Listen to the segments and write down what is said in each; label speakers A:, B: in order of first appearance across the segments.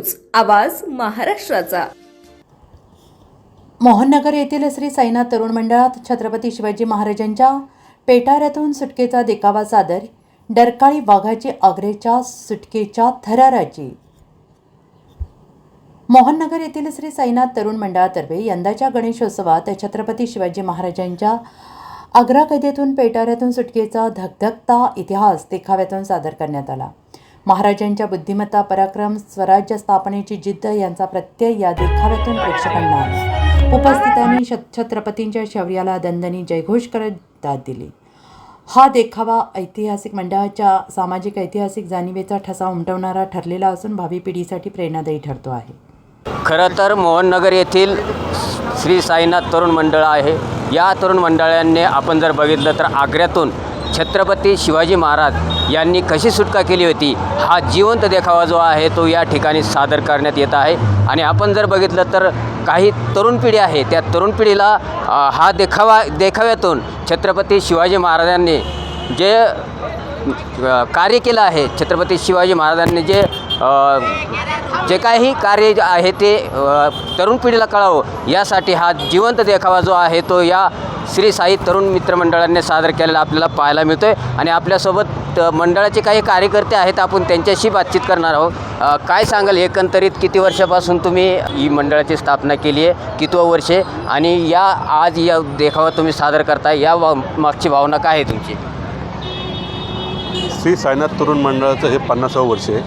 A: News आवाज महाराष्ट्राचा.
B: मोहननगर येथील श्री साईनाथ तरुण मंडळात छत्रपती शिवाजी महाराजांच्या पेटाऱ्यातून सुटकेचा देखावा सादर डरकाळी वाघाची आग्रेच्या सुटकेच्या थराराची. मोहननगर येथील श्री साईनाथ तरुण मंडळातर्फे यंदाच्या गणेशोत्सवात छत्रपती शिवाजी महाराजांच्या आग्रा कैदेतून पेटाऱ्यातून सुटकेचा धगधगता इतिहास देखाव्यातून सादर करण्यात आला. महाराजांच्या बुद्धिमत्ता पराक्रम स्वराज्य स्थापनेची जिद्द यांचा प्रत्यय या देखाव्यातून प्रेक्षकांना आला. उपस्थितांनी छ- छत्रपतींच्या शौर्याला दंदनी जयघोष करत दाद दिली हा देखावा ऐतिहासिक मंडळाच्या सामाजिक ऐतिहासिक जाणीवेचा ठसा उमटवणारा ठरलेला असून भावी पिढीसाठी प्रेरणादायी ठरतो आहे
C: खरं तर मोहननगर येथील श्री साईनाथ तरुण मंडळ आहे या तरुण मंडळाने आपण जर बघितलं तर आग्र्यातून छत्रपती शिवाजी महाराज यांनी कशी सुटका केली होती हा जिवंत देखावा जो आहे तो या ठिकाणी सादर करण्यात येत आहे. आणि आपण जर बघितलं तर काही तरुण पिढी आहे त्या तरुण पिढीला हा देखावा देखाव्यातून छत्रपती शिवाजी महाराजांनी जे कार्य केलं आहे छत्रपती शिवाजी महाराजांनी जे जे काही कार्य जे आहे ते तरुण पिढीला कळावं यासाठी हा जिवंत देखावा जो आहे तो या श्री साई तरुण मित्रमंडळाने सादर केलेला आपल्याला पाहायला मिळतो आहे आणि आपल्यासोबत मंडळाचे काही कार्यकर्ते आहेत आपण त्यांच्याशी बातचीत करणार आहोत. काय सांगाल एकंदरीत किती वर्षापासून तुम्ही ही मंडळाची स्थापना केली आहे? कितवं वर्ष आहे? आणि या आज या देखावा तुम्ही सादर करताय या वा- मागची भावना काय आहे तुमची?
D: श्री साईनाथ तरुण मंडळाचं हे पन्नासावं वर्ष आहे.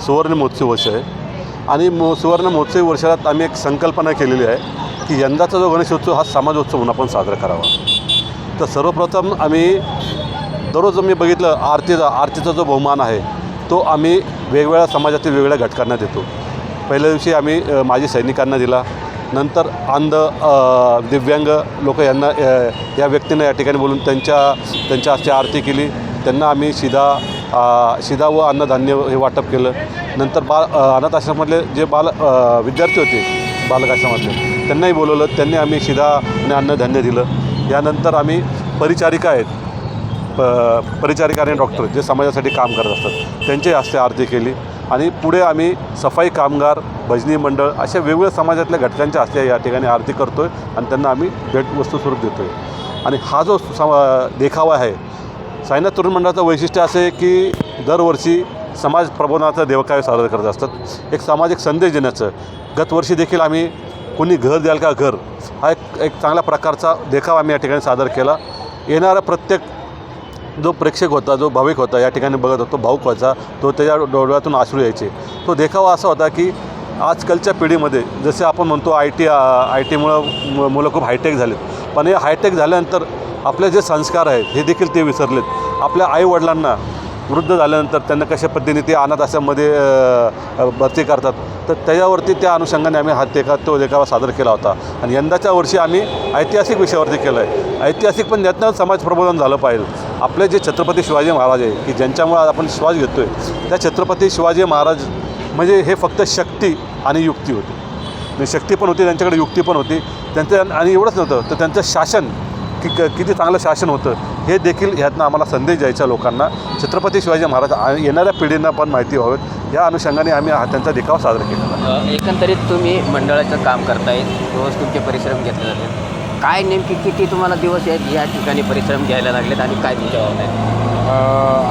D: सुवर्ण महोत्सव वर्ष आहे. आणि मो सुवर्ण महोत्सवी वर्षात आम्ही एक संकल्पना केलेली आहे. की यंदाचा जो गणेशोत्सव हा समाजोत्सव म्हणून आपण साजरा करावा. तर सर्वप्रथम आम्ही दररोज मी बघितलं आरतीचा आरतीचा जो बहुमान आहे तो आम्ही वेगवेगळ्या समाजातील वेगवेगळ्या घटकांना देतो. पहिल्या दिवशी आम्ही माजी सैनिकांना दिला. नंतर अंध दिव्यांग लोक यांना या व्यक्तींना या ठिकाणी बोलून त्यांच्या त्यांच्या हस्ते आरती केली. त्यांना आम्ही शिदा शिधा शिदा व अन्नधान्य हे वाटप केलं. नंतर बाल अनाथ आश्रमातले जे बाल विद्यार्थी होते बालकाश्रमातले त्यांनाही बोलवलं त्यांनी आम्ही शिधा आणि अन्नधान्य दिलं. यानंतर आम्ही परिचारिका आहेत. प परिचारिका आणि डॉक्टर जे समाजासाठी काम करत असतात त्यांच्याही हस्ते आरती केली. आणि पुढे आम्ही सफाई कामगार भजनी मंडळ अशा वेगवेगळ्या समाजातल्या घटकांच्या हस्ते या ठिकाणी आरती करतो आहे आणि त्यांना आम्ही भेटवस्तू स्वरूप देतो आहे आणि हा जो समा देखावा आहे साईनाथ तरुण मंडळाचं वैशिष्ट्य असं आहे की दरवर्षी समाज प्रबोधनाचं देवकाव्य सादर करत असतात. एक सामाजिक संदेश देण्याचं. गतवर्षी देखील आम्ही कोणी घर द्याल का घर? हा एक एक चांगल्या प्रकारचा देखावा आम्ही या ठिकाणी सादर केला. येणारा प्रत्येक जो प्रेक्षक होता जो भाविक होता या ठिकाणी बघत होतो भाऊक व्हायचा तो त्याच्या डोळ्यातून आश्रू यायचे. तो देखावा असा होता की आजकालच्या पिढीमध्ये जसे आपण म्हणतो आय टी आय टीमुळं मुलं खूप हायटेक झालेत. पण हे हायटेक झाल्यानंतर आपले जे संस्कार आहेत हे देखील ते विसरलेत. आपल्या आईवडिलांना वृद्ध झाल्यानंतर त्यांना कशा पद्धतीने ते अनाथ आश्रममध्ये भरती करतात तर त्याच्यावरती त्या अनुषंगाने आम्ही हा देखा तो देखावा सादर केला होता. आणि यंदाच्या वर्षी आम्ही ऐतिहासिक विषयावरती केलं आहे ऐतिहासिक पण यातनं समाज प्रबोधन झालं पाहिजे. आपले जे छत्रपती शिवाजी महाराज आहे की ज्यांच्यामुळे आज आपण श्वास घेतो आहे त्या छत्रपती शिवाजी महाराज म्हणजे हे फक्त शक्ती आणि युक्ती होती. शक्ती पण होती त्यांच्याकडे युक्ती पण होती. त्यांचं आणि एवढंच नव्हतं तर त्यांचं शासन की क किती चांगलं शासन होतं हे देखील ह्यातनं आम्हाला संदेश द्यायचा लोकांना. छत्रपती शिवाजी महाराज आणि येणाऱ्या पिढींना पण माहिती व्हावेत या अनुषंगाने आम्ही हा त्यांचा देखावा साजरा.
C: अ, एकंदरीत तुम्ही मंडळाचं काम करताय रोज तुमचे परिश्रम घेतले जाते काय नेमकी किती तुम्हाला दिवस आहेत या ठिकाणी परिश्रम घ्यायला लागलेत आणि काय तुमच्या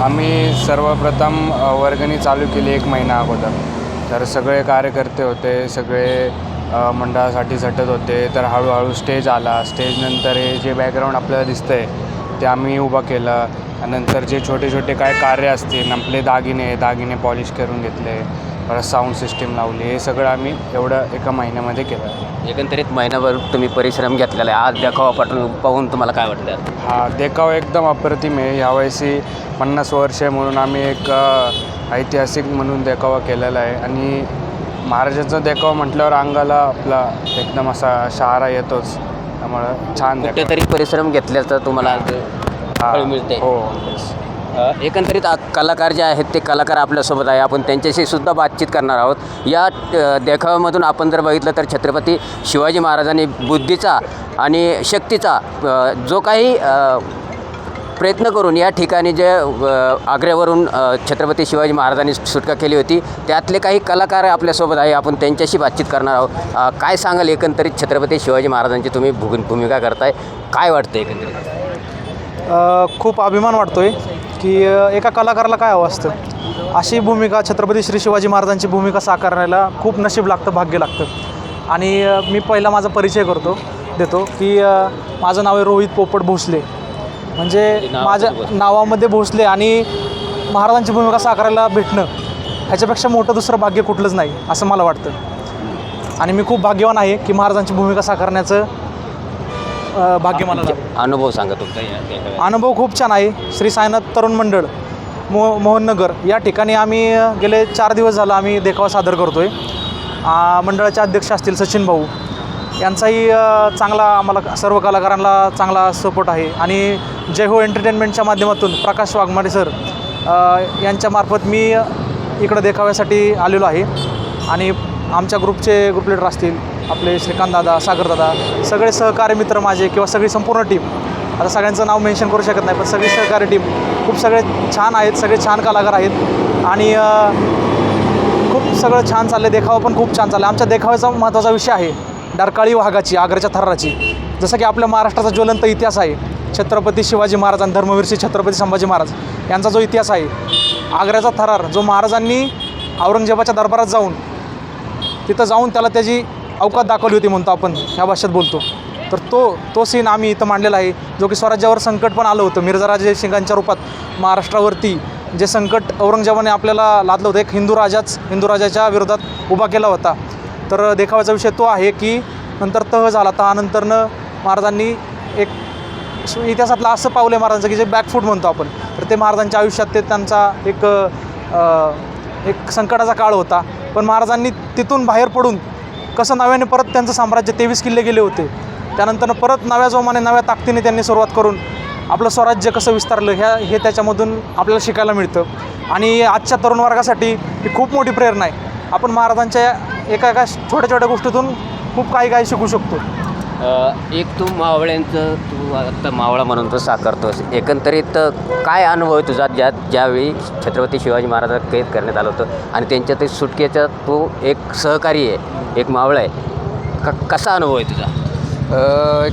E: आम्ही सर्वप्रथम वर्गणी चालू केली एक महिना अगोदर. तर सगळे कार्यकर्ते होते सगळे मंडळासाठी झटत होते. तर हळूहळू स्टेज आला. स्टेजनंतर हे जे बॅकग्राऊंड आपल्याला दिसतं आहे ते आम्ही उभं केलं. नंतर जे छोटे छोटे काय कार्य असतील आपले दागिने दागिने पॉलिश करून घेतले परत साऊंड सिस्टीम लावली हे सगळं आम्ही एवढं एका महिन्यामध्ये केलं.
C: एकंदरीत महिनाभर तुम्ही परिश्रम घेतलेला आहे. आज देखावा पाठवून पाहून तुम्हाला काय वाटतं
E: हा देखावा एकदम अप्रतिम आहे. यावेळेसी पन्नास वर्ष म्हणून आम्ही एक ऐतिहासिक म्हणून देखावा केलेला आहे. आणि महाराजांचा देखावा म्हटल्यावर अंगाला आपला एकदम असा शहारा येतोच. त्यामुळं छान.
C: कुठेतरी परिश्रम घेतल्याचं तुम्हाला आज फळ मिळते
E: हो
C: अ, एकंदरीत आ- कलाकार जे आहेत ते कलाकार आपल्यासोबत आहे. आपण त्यांच्याशी सुद्धा बातचीत करणार आहोत. या अ, देखाव्यामधून आपण जर बघितलं तर छत्रपती शिवाजी महाराजांनी बुद्धीचा आणि शक्तीचा अ, जो काही अ, प्रयत्न करून या ठिकाणी जे आग्र्यावरून छत्रपती शिवाजी महाराजांनी सुटका केली होती त्यातले काही कलाकार आपल्यासोबत आहे आपण त्यांच्याशी बातचीत करणार आहोत. काय सांगाल एकंदरीत छत्रपती शिवाजी महाराजांची तुम्ही भूग भूमिका करताय? काय वाटतं एकंदरीत?
F: खूप अभिमान वाटतोय की एका कलाकाराला काय हवं असतं? अशी भूमिका छत्रपती श्री शिवाजी महाराजांची भूमिका साकारण्याला खूप नशीब लागतं भाग्य लागतं. आणि मी पहिला माझा परिचय करतो देतो की माझं नाव आहे रोहित पोपट भोसले. म्हणजे
C: नावामध्ये
F: माझ्या. नावामध्ये भोसले आणि महाराजांची भूमिका साकारायला भेटणं ह्याच्यापेक्षा मोठं दुसरं भाग्य कुठलंच नाही असं मला वाटतं आणि मी खूप भाग्यवान आहे की महाराजांची भूमिका साकारण्याचं भाग्य मला.
C: अनुभव सांगा तुमचा
F: अनुभव खूप छान आहे श्री साईनाथ तरुण मंडळ मो मोहननगर या ठिकाणी आम्ही गेले चार दिवस झालं आम्ही देखावा सादर करतो आहे मंडळाचे अध्यक्ष असतील सचिन भाऊ यांचाही चांगला आम्हाला सर्व कलाकारांना चांगला सपोर्ट आहे. आणि जय हो एंटरटेनमेंटच्या माध्यमातून प्रकाश वाघमाडे सर यांच्यामार्फत मी इकडं देखाव्यासाठी आलेलो आहे. आणि आमच्या ग्रुपचे ग्रुप लिडर असतील आपले श्रीकांतदादा सागरदादा सगळे सहकार्य मित्र माझे किंवा सगळी संपूर्ण टीम आता सगळ्यांचं नाव मेन्शन करू शकत नाही पण सगळी सहकारी टीम खूप सगळे छान आहेत सगळे छान कलाकार आहेत. आणि खूप सगळं छान चाललं आहे देखावा पण खूप छान चाललं आहे आमच्या देखाव्याचा महत्त्वाचा विषय आहे. डरकाळी वाघाची आग्र्याच्या थराची जसं की आपल्या महाराष्ट्राचा ज्वलंत इतिहास आहे. छत्रपती शिवाजी महाराज आणि धर्मवीर श्री छत्रपती संभाजी महाराज यांचा जो इतिहास आहे आग्र्याचा थरार जो महाराजांनी औरंगजेबाच्या दरबारात जाऊन तिथं जाऊन त्याला त्याची अवकात दाखवली होती म्हणतो आपण ह्या भाषेत बोलतो. तर तो तो सीन आम्ही इथं मांडलेला आहे जो की स्वराज्यावर संकट पण आलं होतं. मिर्झाराजे सिंगांच्या रूपात महाराष्ट्रावरती जे संकट औरंगजेबाने आपल्याला लादलं होतं एक हिंदू राजाच हिंदू राजाच्या विरोधात उभा केला होता. तर देखाव्याचा विषय तो आहे की नंतर तह झाला. तहानंतरनं महाराजांनी एक इतिहासातलं असं पावलं आहे महाराजांचं की जे बॅकफूट म्हणतो आपण. तर ते महाराजांच्या आयुष्यात ते त्यांचा एक एक संकटाचा काळ होता. पण महाराजांनी तिथून बाहेर पडून कसं नव्याने परत त्यांचं साम्राज्य तेवीस किल्ले गेले होते. त्यानंतर परत नव्या जोमाने नव्या ताकदीने त्यांनी सुरुवात करून आपलं स्वराज्य कसं विस्तारलं ह्या हे त्याच्यामधून आपल्याला शिकायला मिळतं. आणि आजच्या तरुण वर्गासाठी ही खूप मोठी प्रेरणा आहे. आपण महाराजांच्या एका एका छोट्या छोट्या गोष्टीतून खूप काही काही शिकू शकतो.
C: एक तू मावळ्यांचं तू आता मावळा म्हणून तू साकारतोस. एकंदरीत काय अनुभव आहे तुझा ज्या ज्यावेळी छत्रपती शिवाजी महाराजांना कैद करण्यात आलं होतं आणि त्यांच्या ते सुटकेचा तो एक सहकारी आहे एक मावळा आहे. क कसा अनुभव आहे तुझा?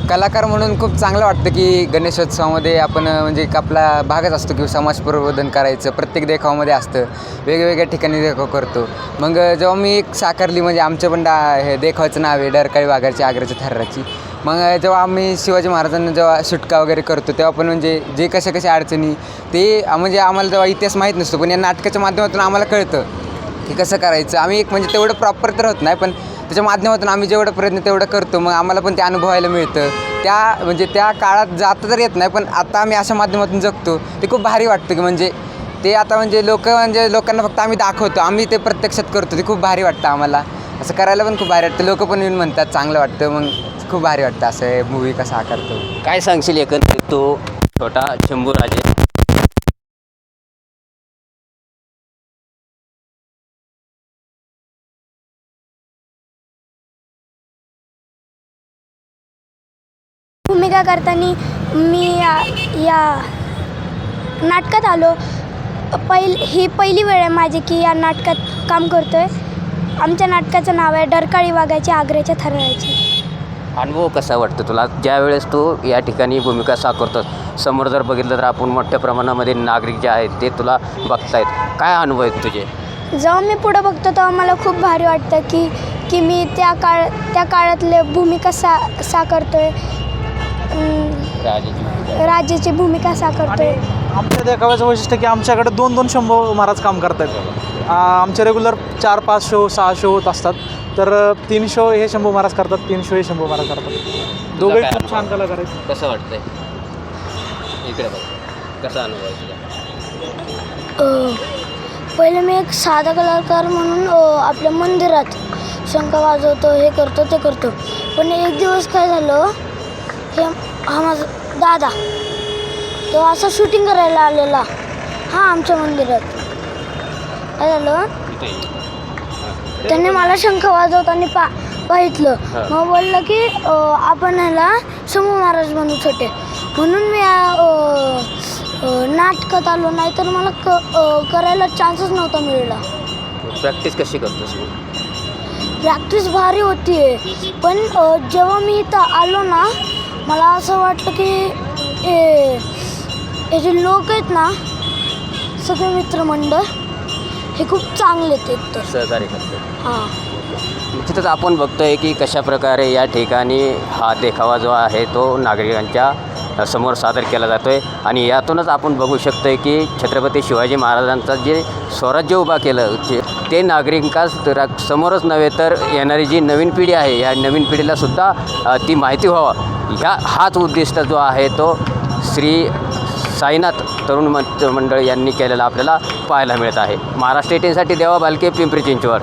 G: कलाकार म्हणून खूप चांगलं वाटतं की गणेशोत्सवामध्ये आपण म्हणजे एक आपला भागच असतो की समाज प्रबोधन करायचं प्रत्येक देखावामध्ये असतं वेगवेगळ्या ठिकाणी देखाव करतो. मग जेव्हा मी एक साकारली म्हणजे आमचं पण डा हे देखावाचं नाव आहे डरकाळी वाघाची आग्र्याच्या थर्राची. मग जेव्हा आम्ही शिवाजी महाराजांना जेव्हा सुटका वगैरे करतो तेव्हा पण म्हणजे जे कशा कशा अडचणी ते म्हणजे आम्हाला जेव्हा इतिहास माहीत नसतो पण या नाटकाच्या माध्यमातून आम्हाला कळतं की कसं करायचं. आम्ही एक म्हणजे तेवढं प्रॉपर तर होत नाही पण त्याच्या माध्यमातून आम्ही जेवढं प्रयत्न तेवढं करतो मग आम्हाला पण ते अनुभवायला मिळतं. त्या म्हणजे त्या काळात जाता तर येत नाही पण आता आम्ही अशा माध्यमातून जगतो ते खूप भारी वाटतं की म्हणजे ते आता म्हणजे लोक म्हणजे लोकांना फक्त आम्ही दाखवतो आम्ही ते प्रत्यक्षात करतो ते खूप भारी वाटतं आम्हाला. असं करायला पण खूप भारी वाटतं लोक पण येऊन म्हणतात चांगलं वाटतं. मग खूप भारी वाटतं असं मूवी कसा करतो.
C: काय सांगशील एकंदरीत तो? छोटा शंभूराजे.
H: भूमिका करताना मी या या नाटकात आलो. पहिल ही पहिली वेळ आहे माझी की या नाटकात काम करतो आहे आमच्या नाटकाचं नाव आहे डरकाळी वाघाची आग्र्याच्या थराळ्याची
C: अनुभव कसा वाटतो तुला? ज्यावेळेस तू या ठिकाणी भूमिका साकारतोस समोर जर बघितलं तर आपण मोठ्या प्रमाणामध्ये नागरिक जे आहेत ते तुला बघतायत. काय अनुभव आहेत तुझे?
H: जेव्हा मी पुढं बघतो तेव्हा मला खूप भारी वाटतं की की मी त्या काळ त्या काळातले भूमिका सा साकारतो आहे राजाची भूमिका. साकारतो
F: आमच्या देखाव्याचं वैशिष्ट्य की आमच्याकडे दोन दोन शंभू महाराज काम करत आहेत आमचे रेग्युलर चार पाच शो सहा शो होत असतात. तर तीन शो हे शंभू महाराज करतात तीन शो हे शंभू महाराज करतात.
C: काय
F: खूप छान? कलाकार आहेत.
C: कसं वाटतंय? इकडे बघ. कसा अनुभव
H: पहिले मी एक साधा कलाकार म्हणून आपल्या मंदिरात शंख वाजवतो हे करतो ते करतो. पण एक दिवस काय झालं हे हा माझा दादा तो असं शूटिंग करायला आलेला. हा आमच्या मंदिरात. काय झालं? त्याने मला शंख वाजवताना पा पाहितलं. मग बोललं की अ, आपण ह्याला शंभू महाराज बनवू छोटे. म्हणून मी अ, नाटकात आलो नाही तर मला क अ, करायला चान्सच नव्हता मिळला
C: प्रॅक्टिस कशी करतोस
H: प्रॅक्टिस भारी होती पण अ, जेव्हा मी इथं आलो ना मला असं वाटलं की ए हे जे लोक आहेत ना सगळे मित्रमंडळ हे खूप चांगले आहेत एकतर
C: सहकार्य करतो
H: हां.
C: तिथंच आपण बघतोय की कशा प्रकारे या ठिकाणी हा देखावा जो आहे तो नागरिकांच्या समोर सादर केला जातो आहे आणि यातूनच आपण बघू शकतो आहे की छत्रपती शिवाजी महाराजांचं जे स्वराज्य उभा केलं जे ते नागरिकांस समोरच नव्हे तर येणारी जी नवीन पिढी आहे या नवीन पिढीलासुद्धा ती माहिती व्हावा. ह्या हाच उद्दिष्ट जो आहे तो श्री साईनाथ तरुण मंच मंडळ यांनी केलेला आपल्याला पाहायला मिळत आहे. महाराष्ट्र एटीनसाठी देवा बालके पिंपरी चिंचवड.